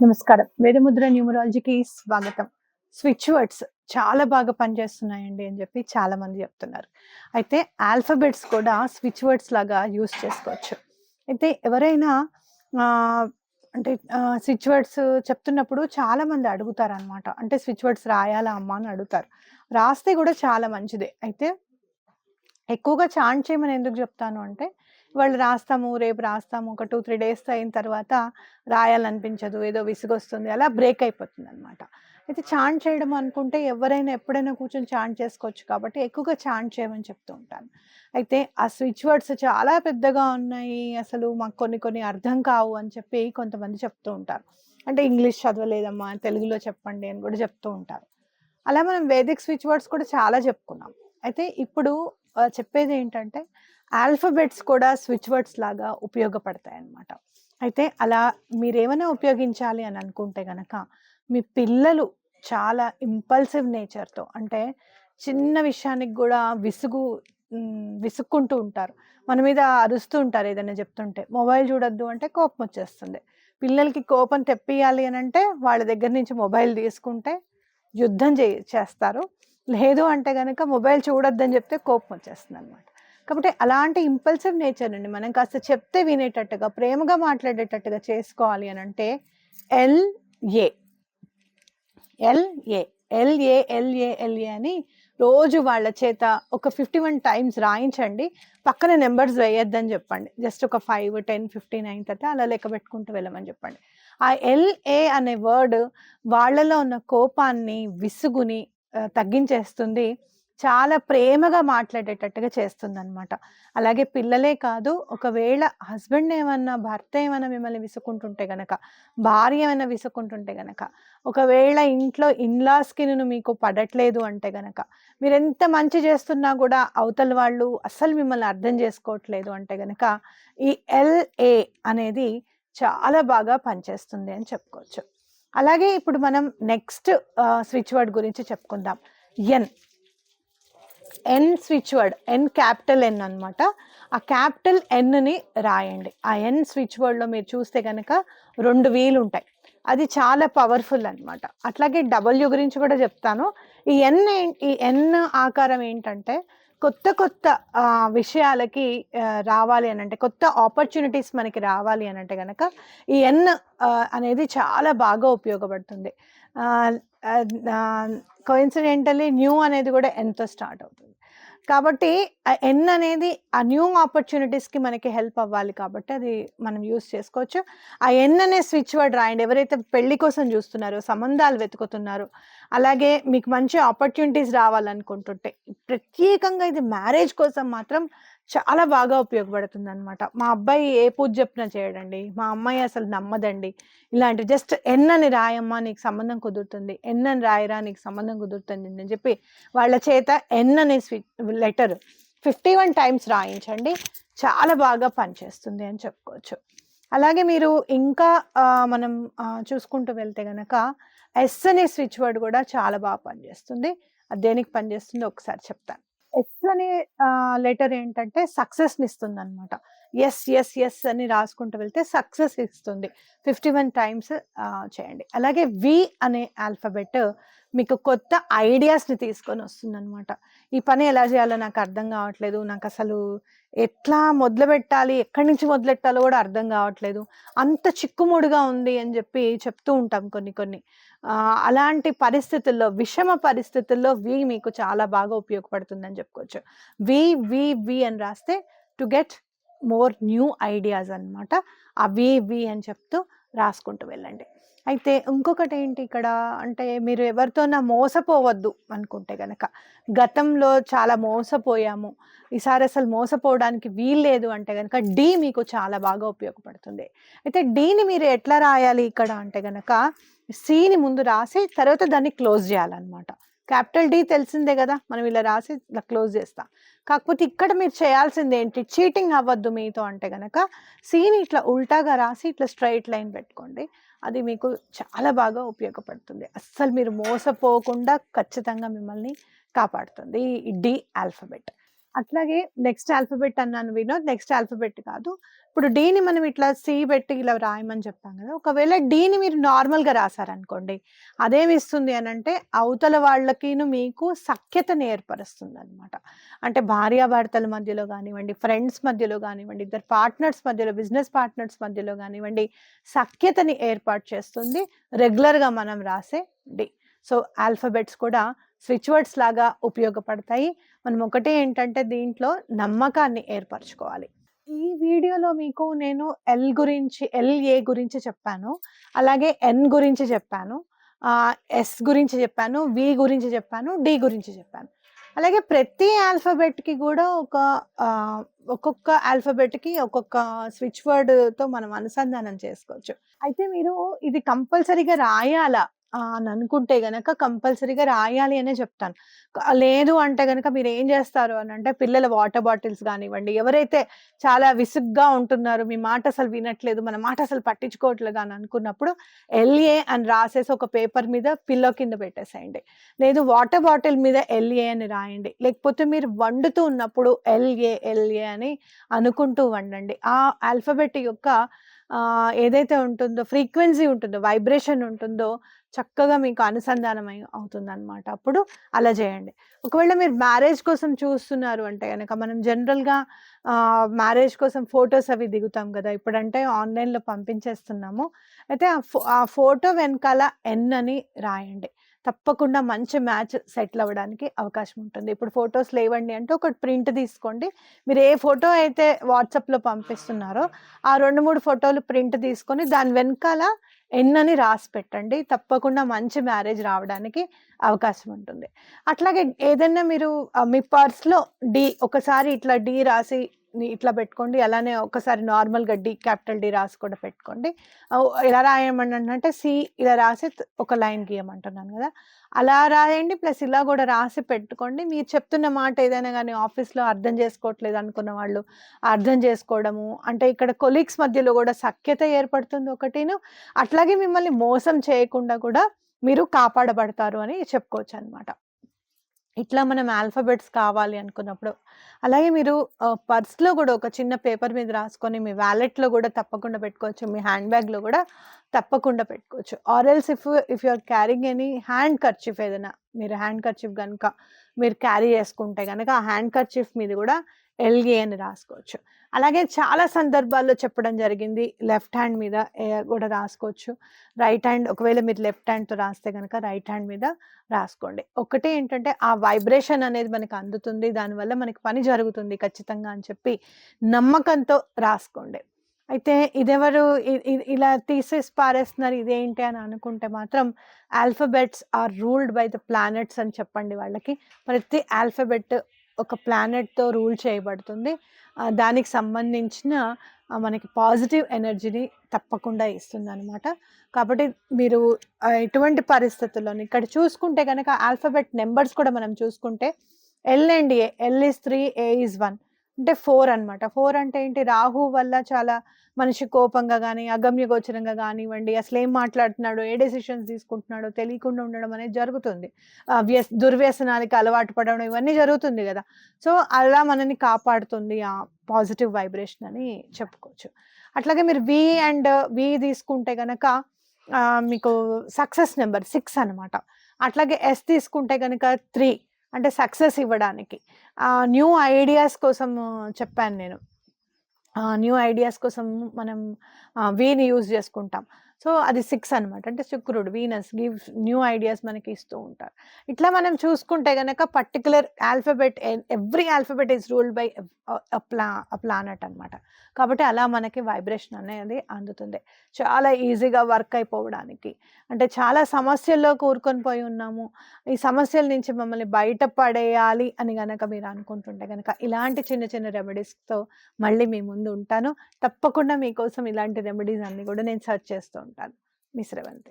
నమస్కారం. వేదముద్ర న్యూమరాలజీకి స్వాగతం. Switch words చాలా బాగా పనిచేస్తున్నాయండి అని చెప్పి చాలా మంది చెప్తున్నారు. అయితే ఆల్ఫబెట్స్ కూడా స్విచ్ వర్డ్స్ లాగా యూస్ చేసుకోవచ్చు. అయితే ఎవరైనా అంటే స్విచ్ వర్డ్స్ చెప్తున్నప్పుడు చాలా మంది అడుగుతారు అనమాట అంటే స్విచ్ వర్డ్స్ రాయాలా అమ్మా అని అడుగుతారు. రాస్తే కూడా చాలా మంచిదే. అయితే ఎక్కువగా చాంట్ చేయమని ఎందుకు చెప్తాను అంటే వాళ్ళు రాస్తాము రేపు రాస్తాము ఒక టూ త్రీ డేస్ అయిన తర్వాత రాయాలనిపించదు ఏదో విసుగొస్తుంది అలా బ్రేక్ అయిపోతుంది అనమాట అయితే చాంట్ చేయడం అనుకుంటే ఎవరైనా ఎప్పుడైనా కూర్చొని చాంట్ చేసుకోవచ్చు కాబట్టి ఎక్కువగా చాంట్ చేయమని చెప్తూ ఉంటాను. అయితే ఆ స్విచ్ వర్డ్స్ చాలా పెద్దగా ఉన్నాయి అసలు మాకు కొన్ని కొన్ని అర్థం కావు అని చెప్పి కొంతమంది చెప్తూ ఉంటారు. అంటే ఇంగ్లీష్ చదవలేదమ్మా తెలుగులో చెప్పండి అని కూడా చెప్తూ ఉంటారు. అలా మనం వేదిక్ స్విచ్ వర్డ్స్ కూడా చాలా చెప్పుకున్నాం. అయితే ఇప్పుడు చెప్పేది ఏంటంటే ఆల్ఫబెట్స్ కూడా స్విచ్ వర్డ్స్ లాగా ఉపయోగపడతాయి అన్నమాట అయితే అలా మీరేమైనా ఉపయోగించాలి అని అనుకుంటే గనక మీ పిల్లలు చాలా ఇంపల్సివ్ నేచర్తో అంటే చిన్న విషయానికి కూడా విసుగు విసుక్కుంటూ ఉంటారు. మన మీద అరుస్తూ ఉంటారు ఏదైనా చెప్తుంటే. మొబైల్ చూడొద్దు అంటే కోపం వచ్చేస్తుంది. పిల్లలకి కోపం తెప్పియాలి అని అంటే వాళ్ళ దగ్గర నుంచి మొబైల్ తీసుకుంటే యుద్ధం చే చేస్తారు. లేదు అంటే కనుక మొబైల్ చూడొద్దని చెప్తే కోపం వచ్చేస్తుంది అనమాట కాబట్టి అలాంటి ఇంపల్సివ్ నేచర్ అండి మనం కాస్త చెప్తే వినేటట్టుగా ప్రేమగా మాట్లాడేటట్టుగా చేసుకోవాలి అని అంటే L A L A L A L A L A అని రోజు వాళ్ళ చేత ఒక ఫిఫ్టీ వన్ టైమ్స్ రాయించండి. పక్కన నెంబర్స్ వేయొద్దని చెప్పండి. జస్ట్ ఒక ఫైవ్ టెన్ ఫిఫ్టీన్ అయిన తర్వాత అలా లెక్క పెట్టుకుంటూ వెళ్ళమని చెప్పండి. ఆ ఎల్ఏ అనే వర్డ్ వాళ్ళలో ఉన్న కోపాన్ని విసుగుని తగ్గించేస్తుంది. చాలా ప్రేమగా మాట్లాడేటట్టుగా చేస్తుంది అనమాట అలాగే పిల్లలే కాదు ఒకవేళ హస్బెండ్ ఏమన్నా భర్త ఏమన్నా మిమ్మల్ని విసుకుంటుంటే గనక భార్య ఏమైనా విసుకుంటుంటే గనక ఒకవేళ ఇంట్లో ఇన్లాస్కి నేను మీకు పడట్లేదు అంటే గనక మీరు ఎంత మంచి చేస్తున్నా కూడా అవతల వాళ్ళు అస్సలు మిమ్మల్ని అర్థం చేసుకోవట్లేదు అంటే గనక ఈ ఎల్ఏ అనేది చాలా బాగా పనిచేస్తుంది అని చెప్పుకోవచ్చు. అలాగే ఇప్పుడు మనం నెక్స్ట్ స్విచ్ వర్డ్ గురించి చెప్పుకుందాం. N N switch word N capital N అనమాట ఆ క్యాపిటల్ ఎన్ని రాయండి. ఆ ఎన్ స్విచ్ వర్డ్లో మీరు చూస్తే కనుక రెండు వీలు ఉంటాయి. అది చాలా పవర్ఫుల్ అనమాట అట్లాగే డబ్ల్యూ గురించి కూడా చెప్తాను. ఈ ఎన్ ఈ ఎన్ ఆకారం ఏంటంటే కొత్త కొత్త విషయాలకి రావాలి అని అంటే కొత్త ఆపర్చునిటీస్ మనకి రావాలి అని అంటే కనుక ఈ ఎన్ అనేది చాలా బాగా ఉపయోగపడుతుంది. కోఇన్సిడెంటలీ న్యూ అనేది కూడా ఎంతో స్టార్ట్ అవుతుంది. కాబట్టి ఆ ఎన్ అనేది ఆ న్యూ ఆపర్చునిటీస్కి మనకి హెల్ప్ అవ్వాలి కాబట్టి అది మనం యూస్ చేసుకోవచ్చు. ఆ ఎన్ అనే స్విచ్ వర్డ్ రాయండి. ఎవరైతే పెళ్ళి కోసం చూస్తున్నారో సంబంధాలు వెతుకుతున్నారో అలాగే మీకు మంచి ఆపర్చునిటీస్ రావాలనుకుంటుంటే ప్రత్యేకంగా ఇది మ్యారేజ్ కోసం మాత్రం చాలా బాగా ఉపయోగపడుతుంది అనమాట మా అబ్బాయి ఏ పూజ చెప్పినా చేయడండి. మా అమ్మాయి అసలు నమ్మదండి. ఇలాంటి జస్ట్ ఎన్ అని రాయమ్మా నీకు సంబంధం కుదురుతుంది. ఎన్ అని రాయరా నీకు సంబంధం కుదురుతుంది అని చెప్పి వాళ్ళ చేత ఎన్ స్వి లెటర్ ఫిఫ్టీ వన్ టైమ్స్ రాయించండి. చాలా బాగా పనిచేస్తుంది అని చెప్పుకోవచ్చు. అలాగే మీరు ఇంకా మనం చూసుకుంటూ వెళ్తే గనక ఎస్ అనే స్విచ్ వర్డ్ కూడా చాలా బాగా పనిచేస్తుంది. అది దేనికి పనిచేస్తుందో ఒకసారి చెప్తాను. ఎస్ అనే లెటర్ ఏంటంటే సక్సెస్ని ఇస్తుంది అనమాట ఎస్ ఎస్ ఎస్ అని రాసుకుంటూ వెళ్తే సక్సెస్ ఇస్తుంది. ఫిఫ్టీ వన్ టైమ్స్ చేయండి. అలాగే వి అనే ఆల్ఫబెట్ మీకు కొత్త ఐడియాస్ని తీసుకొని వస్తుంది అనమాట ఈ పని ఎలా చేయాలో నాకు అర్థం కావట్లేదు. నాకు అసలు ఎట్లా మొదలు పెట్టాలి ఎక్కడి నుంచి మొదలెట్టాలో కూడా అర్థం కావట్లేదు. అంత చిక్కుముడిగా ఉంది అని చెప్పి చెప్తూ ఉంటాం కొన్ని కొన్ని. అలాంటి పరిస్థితుల్లో విషమ పరిస్థితుల్లో వి మీకు చాలా బాగా ఉపయోగపడుతుందని చెప్పుకోవచ్చు. వి వి వి అని రాస్తే to get more new ideas అన్నమాట. అవి ఇవి అని చెప్తూ రాసుకుంటూ వెళ్ళండి. అయితే ఇంకొకటి ఏంటి ఇక్కడ అంటే మీరు ఎవరితోనా మోసపోవద్దు అనుకుంటే కనుక గతంలో చాలా మోసపోయాము. ఈసారి అసలు మోసపోవడానికి వీల్లేదు అంటే కనుక డి మీకు చాలా బాగా ఉపయోగపడుతుంది. అయితే డీని మీరు ఎట్లా రాయాలి ఇక్కడ అంటే కనుక సీని ముందు రాసి తర్వాత దాన్ని క్లోజ్ చేయాలన్నమాట. క్యాపిటల్ డి తెలిసిందే కదా మనం ఇలా రాసి ఇలా క్లోజ్ చేస్తాం. కాకపోతే ఇక్కడ మీరు చేయాల్సింది ఏంటి చీటింగ్ అవ్వద్దు మీతో అంటే కనుక సీని ఇట్లా ఉల్టాగా రాసి ఇట్లా స్ట్రైట్ లైన్ పెట్టుకోండి. అది మీకు చాలా బాగా ఉపయోగపడుతుంది. అస్సలు మీరు మోసపోకుండా ఖచ్చితంగా మిమ్మల్ని కాపాడుతుంది. ఈ డి ఆల్ఫబెట్. అట్లాగే నెక్స్ట్ ఆల్ఫబెట్ అన్నాను వినోద్ నెక్స్ట్ ఆల్ఫబెట్ కాదు. ఇప్పుడు డీని మనం ఇట్లా సి పెట్టి ఇలా రాయమని చెప్పాం కదా ఒకవేళ డీని మీరు నార్మల్గా రాశారనుకోండి అదేమి ఇస్తుంది అని అంటే అవతల వాళ్ళకిను మీకు సఖ్యతను ఏర్పరుస్తుంది అనమాట అంటే భార్యాభర్తల మధ్యలో కానివ్వండి ఫ్రెండ్స్ మధ్యలో కానివ్వండి ఇద్దరు పార్ట్నర్స్ మధ్యలో బిజినెస్ పార్ట్నర్స్ మధ్యలో కానివ్వండి సఖ్యతని ఏర్పాటు చేస్తుంది రెగ్యులర్గా మనం రాసే డి. సో ఆల్ఫబెట్స్ కూడా స్విచ్ వర్డ్స్ లాగా ఉపయోగపడతాయి. మనం ఒకటి ఏంటంటే దీంట్లో నమ్మకాన్ని ఏర్పరచుకోవాలి. ఈ వీడియోలో మీకు నేను ఎల్ గురించి ఎల్ఏ గురించి చెప్పాను. అలాగే ఎన్ గురించి చెప్పాను. ఎస్ గురించి చెప్పాను. వి గురించి చెప్పాను. డి గురించి చెప్పాను. అలాగే ప్రతి ఆల్ఫాబెట్కి కూడా ఒక ఒక్కొక్క ఆల్ఫాబెట్కి ఒక్కొక్క స్విచ్ వర్డ్తో మనం అనుసంధానం చేసుకోవచ్చు. అయితే మీరు ఇది కంపల్సరీగా రాయాలా? ఆ, అని అనుకుంటే గనక కంపల్సరీగా రాయాలి అనే చెప్తాను. క- లేదు అంటే గనక మీరు ఏం చేస్తారు అని అంటే పిల్లల వాటర్ బాటిల్స్ కానివ్వండి ఎవరైతే చాలా విసుగ్గా ఉంటున్నారు మీ మాట అసలు వినట్లేదు మన మాట అసలు పట్టించుకోవట్లేదు అని అనుకున్నప్పుడు ఎల్ఏ అని రాసేసి ఒక పేపర్ మీద పిల్లో కింద పెట్టేసేయండి. లేదు వాటర్ బాటిల్ మీద ఎల్ఏ అని రాయండి. లేకపోతే మీరు వండుతూ ఉన్నప్పుడు ఎల్ఏ ఎల్ఏ అని అనుకుంటూ వండండి. ఆ ఆల్ఫబెట్ యొక్క ఏదైతే ఉంటుందో ఫ్రీక్వెన్సీ ఉంటుందో వైబ్రేషన్ ఉంటుందో చక్కగా మీకు అనుసంధానం అవుతుంది అనమాట అప్పుడు అలా చేయండి. ఒకవేళ మీరు మ్యారేజ్ కోసం చూస్తున్నారు అంటే కనుక మనం జనరల్గా మ్యారేజ్ కోసం ఫొటోస్ అవి దిగుతాం కదా ఇప్పుడంటే ఆన్లైన్లో పంపించేస్తున్నాము. అయితే ఆ ఫో ఆ ఫోటో వెనకాల ఎన్ అని రాయండి. తప్పకుండా మంచి మ్యాచ్ సెటిల్ అవ్వడానికి అవకాశం ఉంటుంది. ఇప్పుడు ఫొటోస్ లేవండి అంటే ఒక ప్రింట్ తీసుకోండి. మీరు ఏ ఫోటో అయితే వాట్సాప్లో పంపిస్తున్నారో ఆ రెండు మూడు ఫోటోలు ప్రింట్ తీసుకొని దాని వెనకాల ఎన్ అని రాసి పెట్టండి. తప్పకుండా మంచి మ్యారేజ్ రావడానికి అవకాశం ఉంటుంది. అట్లాగే ఏదైనా మీరు మీ పర్స్లో డి ఒకసారి ఇట్లా డి రాసి ఇట్లా పెట్టుకోండి. అలానే ఒకసారి నార్మల్ గడ్డి క్యాపిటల్ డి రాసి కూడా పెట్టుకోండి. ఎలా రాయమని అంటే సి ఇలా రాసి ఒక లైన్ గీయమంటున్నాను కదా. అలా రాయండి ప్లస్ ఇలా కూడా రాసి పెట్టుకోండి. మీరు చెప్తున్న మాట ఏదైనా కానీ ఆఫీస్లో అర్థం చేసుకోవట్లేదు అనుకున్న వాళ్ళు అర్థం చేసుకోవడము అంటే ఇక్కడ కొలీగ్స్ మధ్యలో కూడా సఖ్యత ఏర్పడుతుంది ఒకటిను. అట్లాగే మిమ్మల్ని మోసం చేయకుండా కూడా మీరు కాపాడబడతారు అని చెప్పుకోవచ్చు అనమాట ఇట్లా మనం ఆల్ఫాబెట్స్ కావాలి అనుకున్నప్పుడు అలాగే మీరు పర్స్లో కూడా ఒక చిన్న పేపర్ మీద రాసుకొని మీ వ్యాలెట్లో కూడా తప్పకుండా పెట్టుకోవచ్చు మీ హ్యాండ్ బ్యాగ్లో కూడా తప్పకుండా పెట్టుకోవచ్చు. Or else if if you are carrying any handkerchief ఏదైనా మీరు హ్యాండ్ కర్చిఫ్ కనుక మీరు క్యారీ చేసుకుంటే కనుక ఆ హ్యాండ్ కర్చిఫ్ మీద కూడా ఎల్గే అని రాసుకోవచ్చు. అలాగే చాలా సందర్భాల్లో చెప్పడం జరిగింది లెఫ్ట్ హ్యాండ్ మీద ఏ కూడా రాసుకోవచ్చు. రైట్ హ్యాండ్ ఒకవేళ మీరు లెఫ్ట్ హ్యాండ్తో రాస్తే కనుక రైట్ హ్యాండ్ మీద రాసుకోండి. ఒకటి ఏంటంటే ఆ వైబ్రేషన్ అనేది మనకు అందుతుంది దానివల్ల మనకి పని జరుగుతుంది ఖచ్చితంగా అని చెప్పి నమ్మకంతో రాసుకోండి. అయితే ఇదెవరు ఇ- ఇలా తీసేసి పారేస్తున్నారు ఇదేంటి అని అనుకుంటే మాత్రం alphabets are ruled by the planets అని చెప్పండి వాళ్ళకి. ప్రతి ఆల్ఫబెట్ ఒక ప్లానెట్తో రూల్ చేయబడుతుంది. దానికి సంబంధించిన మనకి పాజిటివ్ ఎనర్జీని తప్పకుండా ఇస్తుంది అనమాట కాబట్టి మీరు ఎటువంటి పరిస్థితుల్లోని ఇక్కడ చూసుకుంటే కనుక ఆల్ఫబెట్ నెంబర్స్ కూడా మనం చూసుకుంటే L and A L is three A is one అంటే ఫోర్ అనమాట ఫోర్ అంటే ఏంటి? రాహు వల్ల చాలా మనిషి కోపంగా కానీ అగమ్య గోచరంగా కానివ్వండి అసలు ఏం మాట్లాడుతున్నాడో ఏ డెసిషన్స్ తీసుకుంటున్నాడో తెలియకుండా ఉండడం అనేది జరుగుతుంది. వ్యస్ దుర్వ్యసనాలకి అలవాటు పడడం ఇవన్నీ జరుగుతుంది కదా. సో అలా మనని కాపాడుతుంది ఆ పాజిటివ్ వైబ్రేషన్ అని చెప్పుకోవచ్చు. అట్లాగే మీరు వి అండ్ వి తీసుకుంటే కనుక మీకు సక్సెస్ నెంబర్ సిక్స్ అనమాట అట్లాగే ఎస్ తీసుకుంటే కనుక త్రీ అంటే సక్సెస్ ఇవ్వడానికి. న్యూ ఐడియాస్ కోసం చెప్పాను నేను. న్యూ ఐడియాస్ కోసం మనం వీని యూజ్ చేసుకుంటాం. సో అది సిక్స్ అన్నమాట. అంటే శుక్రుడు వీనస్ గివ్స్ న్యూ ఐడియాస్ మనకి ఇస్తూ ఉంటారు. ఇట్లా మనం చూసుకుంటే కనుక particular alphabet every alphabet is ruled by pla planet అనమాట కాబట్టి అలా మనకి వైబ్రేషన్ అనేది అందుతుంది. చాలా ఈజీగా వర్క్ అయిపోవడానికి. అంటే చాలా సమస్యల్లో కూరుకొని పోయి ఉన్నాము. ఈ సమస్యల నుంచి మమ్మల్ని బయటపడేయాలి అని గనక మీరు అనుకుంటుంటే కనుక ఇలాంటి చిన్న చిన్న రెమెడీస్తో మళ్ళీ మీ ముందు ఉంటాను. తప్పకుండా మీకోసం ఇలాంటి రెమెడీస్ అన్ని కూడా నేను సెర్చ్ చేస్తూ ఉంటాను మీ శ్రవంతి